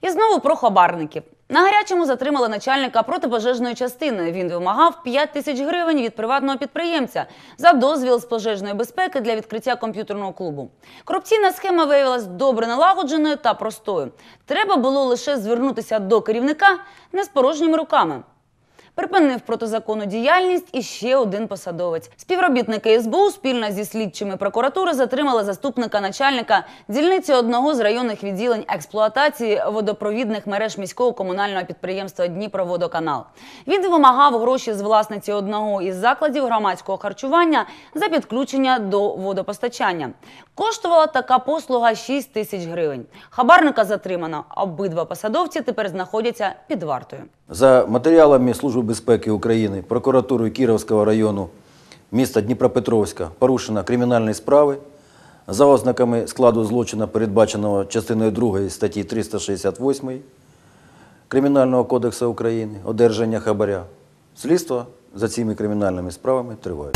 І знову про хабарників. На гарячому затримали начальника протипожежної частини. Він вимагав 5 тисяч гривень від приватного підприємця за дозвіл з пожежної безпеки для відкриття комп'ютерного клубу. Корупційна схема виявилась добре налагодженою та простою. Треба було лише звернутися до керівника не з порожніми руками. Припинив протизаконну діяльність і ще один посадовець. Співробітники СБУ спільно зі слідчими прокуратури затримали заступника начальника дільниці одного з районних відділень експлуатації водопровідних мереж міського комунального підприємства Дніпроводоканал. Він вимагав гроші з власниці одного із закладів громадського харчування за підключення до водопостачання. Коштувала така послуга 6 тисяч гривень. Хабарника затримано. Обидва посадовці тепер знаходяться під вартою. За матеріалами Служби безпеки України, прокуратурою Кіровського району міста Дніпропетровська порушено кримінальні справи за ознаками складу злочину, передбаченого частиною 2 статті 368 Кримінального кодексу України, одержання хабаря. Слідство за цими кримінальними справами триває.